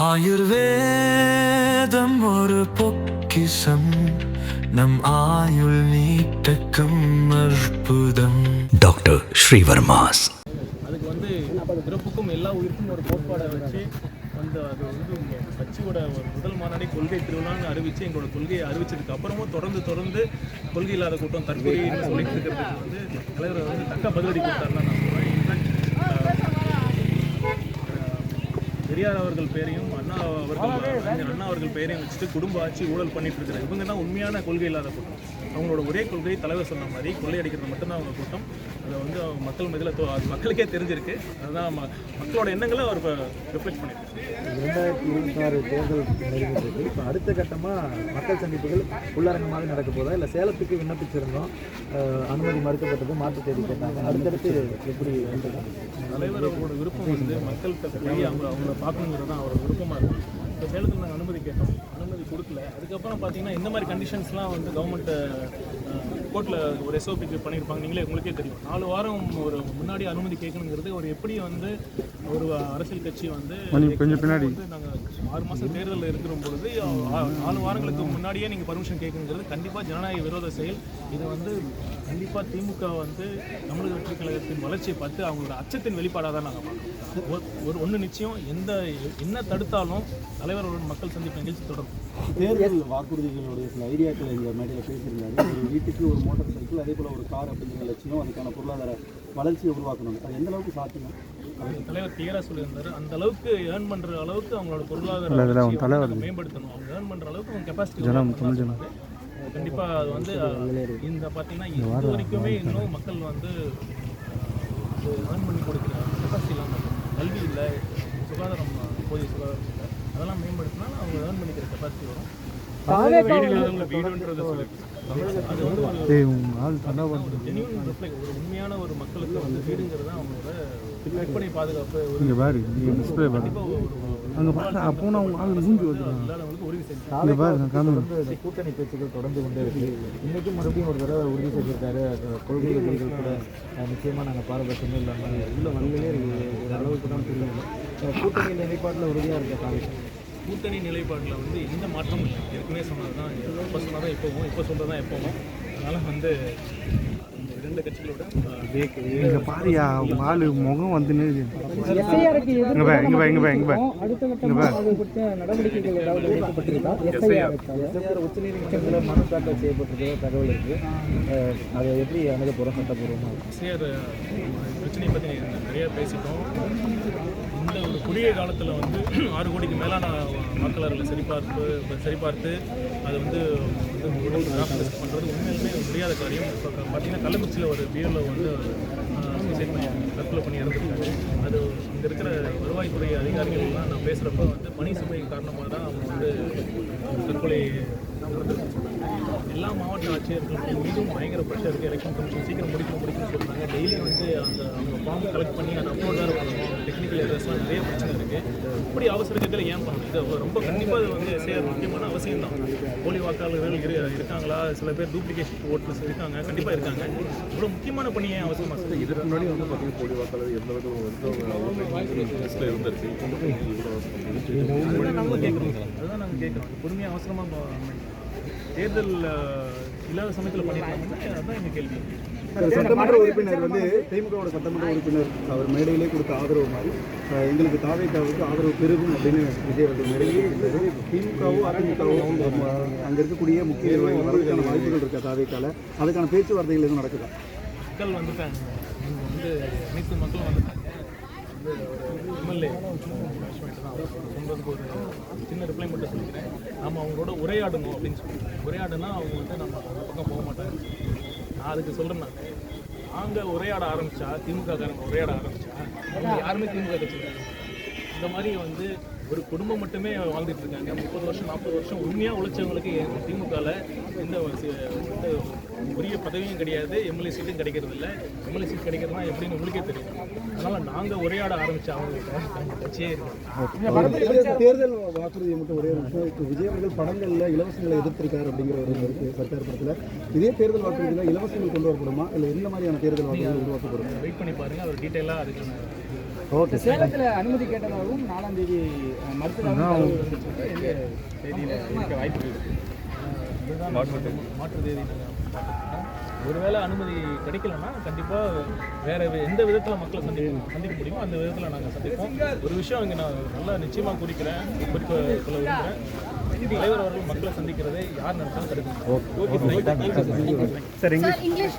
ஆயுர்வேதம் ஒரு பொக்கிசம் நம் ஆயுள் நீட்டக்கும் அற்புதம். டாக்டர் ஸ்ரீவர்மாஸ். அதுக்கு வந்து பிறப்புக்கும் எல்லா உயிருக்கும் ஒரு கோட்பாடை வச்சு வந்து அது வந்து கட்சியோட ஒரு முதல் மாநாடை கொள்கை திருவிழான்னு அறிவித்து எங்களோட கொள்கையை அறிவிச்சதுக்கு அப்புறமும் தொடர்ந்து தொடர்ந்து கொள்கை இல்லாத கூட்டம் தற்கொலைன்னு சொல்லிட்டு இருக்கிறதுக்கு வந்து தலைவர் வந்து தக்க பதிலடி கொடுத்தாருன்னு நான் சொல்கிறேன் பெரியார் அவர்கள் பேரையும் அண்ணா அவர்கள் அண்ணா அவர்கள் பெயரையும் வச்சுட்டு குடும்ப ஆட்சி ஊழல் பண்ணிட்டு இருக்கிற இவங்க தான் உண்மையான கொள்கை இல்லாத கூட்டம். அவங்களோட ஒரே கொள்கை தலைவர் சொன்ன மாதிரி கொள்ளையடிக்கிறது மட்டும்தான் அவங்க கூட்டம். அதை வந்து அவங்க மக்கள் மதியில் அது மக்களுக்கே தெரிஞ்சிருக்கு. அதுதான் மக்களோட எண்ணங்களை அவர் ரிஃப்ளெக்ட் பண்ணியிருக்கு இரண்டாயிரத்தி இருபத்தி ஆறு தேர்தல் நெருங்கிட்டு இப்போ அடுத்த கட்டமாக மக்கள் சந்திப்புகள் உள்ளரங்கமாக நடக்க போதா? இல்லை சேலத்துக்கு விண்ணப்பிச்சிருந்தோம். அனுமதி மறுக்கப்பட்டது மாற்று தேதி கேட்டாங்க. அடுத்தடுத்து எப்படி தலைவர் விருப்பம் வந்து மக்கள்கிட்ட போய் அவங்க அவங்கள பார்க்கணுங்கிறது தான் அவரோட விருப்பமாக இருக்கும் இப்போ சேலத்தில் நாங்கள் அனுமதி கேட்டோம். அனுமதி கொடுக்கல. அதுக்கப்புறம் பார்த்தீங்கன்னா இந்த மாதிரி கண்டிஷன்ஸ்லாம் வந்து கவர்மெண்ட் கோர்ட்டில் ஒரு எஸ்ஓபிக்கு பண்ணியிருப்பாங்க நீங்களே உங்களுக்கே தெரியும். நாலு வாரம் ஒரு முன்னாடி அனுமதி கேட்கணுங்கிறது ஒரு எப்படி வந்து ஒரு அரசியல் கட்சி வந்து கொஞ்சம் பின்னாடி. நாங்கள் ஆறு மாதம் தேர்தலில் இருக்கிற பொழுது நாலு வாரங்களுக்கு முன்னாடியே நீங்கள் பர்மிஷன் கேட்கணுங்கிறது கண்டிப்பாக ஜனநாயக விரோத செயல். இது வந்து கண்டிப்பாக திமுக வந்து தமிழக வெற்றி கழகத்தின் வளர்ச்சியை பார்த்து அவங்களோட அச்சத்தின் வெளிப்பாடாக தான் நாங்கள் பார்க்குறோம். ஒரு- ஒன்று நிச்சயம். எந்த என்ன தடுத்தாலும் தலைவரோட மக்கள் சந்திப்பு நிகழ்ச்சி தொடரும். தேர்தல் வாக்குறுதிகளுடைய சில ஐடியாக்களை இந்த மேடையில் பேசியிருந்தாரு. ஒரு வீட்டுக்கு ஒரு மோட்டார் சைக்கிள் அதே போல் ஒரு கார் அப்படிங்கிற லட்சியம் அதுக்கான பொருளாதார வளர்ச்சியை உருவாக்கணும் அது எந்த அளவுக்கு சாத்தியம்? தலைவர் கிளியராக சொல்லியிருந்தாரு. அந்த அளவுக்கு ஏர்ன் பண்ணுற அளவுக்கு அவங்களோட பொருளாதார மேம்படுத்தணும். அவங்க ஏர்ன் பண்ணுற அளவுக்கு அவங்க கெப்பாசிட்டி கண்டிப்பாக அது வந்து இந்த பார்த்தீங்கன்னா இது வரைக்குமே இன்னும் மக்கள் வந்து ஏர்ன் பண்ணி கொடுக்குற கெப்பாசிட்டி இல்லாமல். கல்வி இல்லை சுகாதாரம் போதிய சுகாதாரம் இல்லை. அதெல்லாம் மேம்படுத்தினா அவங்க ஏர்ன் பண்ணிக்கிற கெப்பாசிட்டி வரும். ஒரு உண்மையான ஒரு மக்களுக்கு வந்து வீடுங்கிறது தான் அவங்களோட பாதுகாப்பு. அங்கே அப்போ அவங்க ஆள் மூஞ்சி இங்கே தொடர்ந்து கூட்டணி பேச்சுகள் தொடர்ந்து கொண்டே இருக்கு. இன்னைக்கும் மறுபடியும் ஒரு தடவை உறுதி செஞ்சிருக்காரு. கொள்கை எதிரிகள் கூட அஹ், நிச்சயமா நாங்கள் பாரபட்சமே இல்லாமல் உள்ள வழியிலே ஒரு அளவுக்கு தான் புரியுது. அஹ், கூட்டணி நிலைப்பாட்டில் உறுதியாக இருக்க காவிரி கூட்டணி நிலைப்பாட்டில் வந்து எந்த மாற்றமும் இல்லை. ஏற்கனவே சொன்னது தான் இப்போ சொன்னதான் எப்போவும் இப்போ சொல்கிறது தான் எப்போவும் அதனால் வந்து இங்கே பாரியா அவங்க ஆள் முகம் வந்துன்னு எஸ்ஐஆருக்கு இங்கே பா இங்கே பா இங்கே பா இங்கே பா நடவடிக்கைகள் ஏதாவது எடுக்கப்பட்டிருக்கா? எஸ்ஐஆர் மனு தாக்கல் செய்யப்பட்டிருக்கிற தகவல் இருக்கு. அதை எப்படி அணுக போகிறோம் சட்டப்பூர்வமாக சேர் பிரச்சனையை பற்றி நிறைய பேசிட்டோம். இந்த ஒரு குறுகிய காலத்தில் வந்து ஆறு கோடிக்கு மேலான வாக்காளர்களை சரிபார்ப்பு சரிபார்த்து அது வந்து பண்ணுறது உண்மையிலுமே முடியாத காரியம். பார்த்தீங்கன்னா கள்ளக்குறிச்சியில் ஒரு பியூரில் வந்து சூசைட் பண்ணி தற்கொலை பண்ணி இறந்துருக்காரு அது இங்கே இருக்கிற வருவாய்த்துறை அதிகாரிகள்லாம் நான் பேசுகிறப்ப வந்து பணி சுமை காரணமாக தான் அவங்க வந்து தற்கொலை நடந்திருக்குன்னு எல்லா மாவட்ட ஆட்சியர்களுக்கும் மீதும் பயங்கர ப்ரெஷர் இருக்குது எலெக்ஷன் கமிஷன் சீக்கிரம் முடிக்கணும் முடிக்கணும்னு சொல்கிறாங்க டெய்லி வந்து அந்த அவங்க ஃபார்ம் கலெக்ட் பண்ணி அதை அப்லோட் வேறு பண்ணணும். டெக்னிக்கல் எரர்ஸ்லாம் நிறைய பிரச்சனை இருக்குது இப்படி அவசரத்தில் ஏன் பண்ணணும்? இது ரொம்ப கண்டிப்பாக இது வந்து எஸ்ஐஆர் முக்கியமான அவசியம் தான். போலி வாக்காளர்கள் இரு இருக்காங்களா? சில பேர் டூப்ளிகேஷன் ஓட்டர்ஸ் இருக்காங்க கண்டிப்பாக இருக்காங்க. இவ்வளோ முக்கியமான பணி ஏன் அவசியமாக இருக்குது இதுக்கு முன்னாடி வந்து பார்த்தீங்கன்னா கோடி வாக்காளர் எந்த லிஸ்ட்டில் இருந்திருக்கு. அதுதான் நாங்களும் கேட்குறோம் அதுதான் நாங்கள் கேட்குறோம் பொறுமையாக அவசரமாக தேர்தல் இல்லாத சமயத்தில் பண்ணியிருக்காங்கன்னா அதுதான் எங்கள் கேள்வி. சட்டமன்ற உறுப்பினர் வந்து திமுகவோட சட்டமன்ற உறுப்பினர் அவர் மேடையிலே கொடுத்த ஆதரவு மாதிரி எங்களுக்கு தாவேக்காவுக்கு ஆதரவு பெருகும் அப்படின்னு விஜய் அவர்கள் நெருங்கி திமுகவோ அதிமுகவோ அங்கே இருக்கக்கூடிய முக்கிய நிர்வாகிகள் வரதுக்கான வாய்ப்புகள் இருக்கா தாவேக்கால? அதுக்கான பேச்சுவார்த்தைகள் எதுவும் நடக்குதா? மக்கள் வந்துட்டாங்க. வந்து அனைத்து மக்களும் வந்துட்டாங்க. எம்எல்ஏ சின்ன ரிப்ளை மட்டும் சொல்லிக்கிறேன். நம்ம அவங்களோட உரையாடணும் அப்படின்னு சொல்லி உரையாடுனா அவங்க வந்து நம்ம அந்த பக்கம் போக மாட்டாங்க. நான் அதுக்கு சொல்கிறேன் நான். நாங்கள் உரையாட ஆரம்பித்தா திமுககாரங்க உரையாட ஆரம்பித்தா அவங்க யாருமே திமுக கட்சி இந்த மாதிரி வந்து ஒரு குடும்பம் மட்டுமே வாழ்ந்துட்டு இருக்காங்க. முப்பது வருஷம் நாற்பது வருஷம் உண்மையாக உழைச்சவங்களுக்கு திமுகவில் எந்த உரிய பதவியும் கிடையாது. எம்எல்ஏ சீட்டும் கிடைக்கிறது இல்லை எம்எல்ஏ சீட் கிடைக்கிறதுனா எப்படின்னு உங்களுக்கே தெரியும். அதனால் நாங்கள் உரையாட ஆரம்பித்த அவங்க கட்சியே இருக்கு தேர்தல் வாக்குறுதியை மட்டும் ஒரே ஒரு விஷயம். இப்போ விஜய் அவர்கள் படங்களில் இலவசங்களை எதிர்த்திருக்காரு அப்படிங்கிற ஒரு இருக்கு சர்க்கார் படத்தில். இதே தேர்தல் வாக்குறுதியில் இலவசங்கள் கொண்டு வரப்படுமா? இல்லை எந்த மாதிரியான தேர்தல் வாக்குறுதிகள் உருவாக்கப்படும்? வெயிட் பண்ணி பாருங்கள் அவர் டீட்டெயிலாக அதுக்கான ஓகே சேலத்தில் அனுமதி கேட்டதாகவும் நாலாம் தேதி மறுத்ததாகவும் வாய்ப்புகள் மாற்று மாற்று தேதி. ஒருவேளை அனுமதி கிடைக்கலன்னா கண்டிப்பாக வேற எந்த விதத்தில் மக்களை சந்திக்க சந்திக்க முடியுமோ அந்த விதத்தில் நாங்கள் சந்திப்போம். ஒரு விஷயம் இங்கே நான் நல்லா நிச்சயமாக குறிக்கிறேன். குறிக்க சொல்ல விரும்புகிறேன் தலைவர் அவர்கள் மக்களை சந்திக்கிறதை யார் நினைச்சாலும் தடுக்க முடியும். Okay sir English.